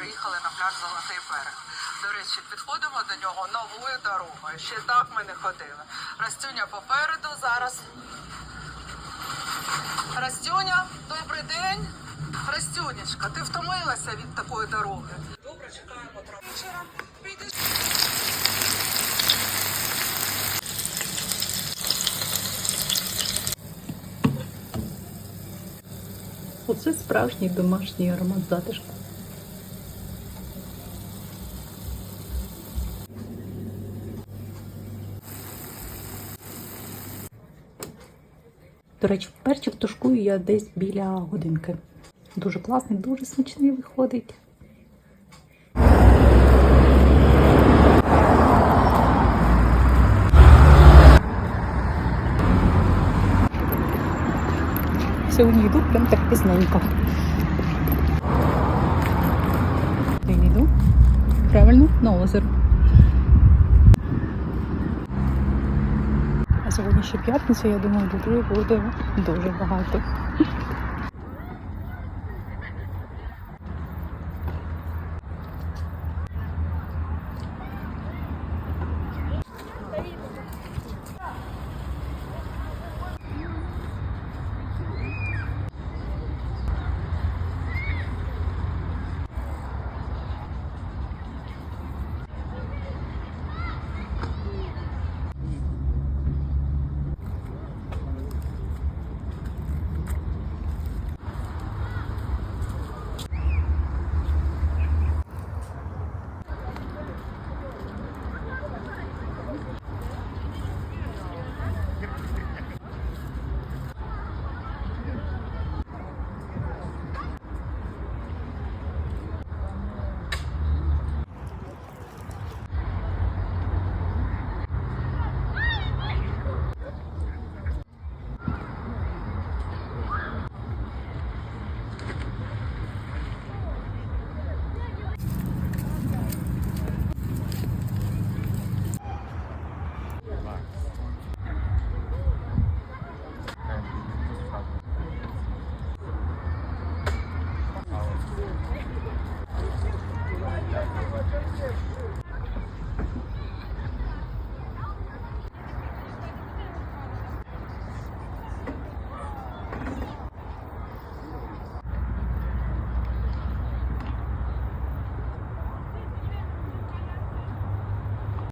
приїхали на пляж Золотий берег. До речі, підходимо до нього новою дорогою. Ще так ми не ходили. Растюня попереду зараз. Растюня, добрий день. Растюнечка, ти втомилася від такої дороги. Добре, чекаємо. Вечора прийдеш. Оце справжній домашній аромат затишку. До речі, перчик тушкую я десь біля годинки. Дуже класний, дуже смачний виходить. Сьогодні йду прям так пізненько. Я йду правильно на озеро. Сьогодні ще п'ятниця, я думаю, людей буде дуже багато. you.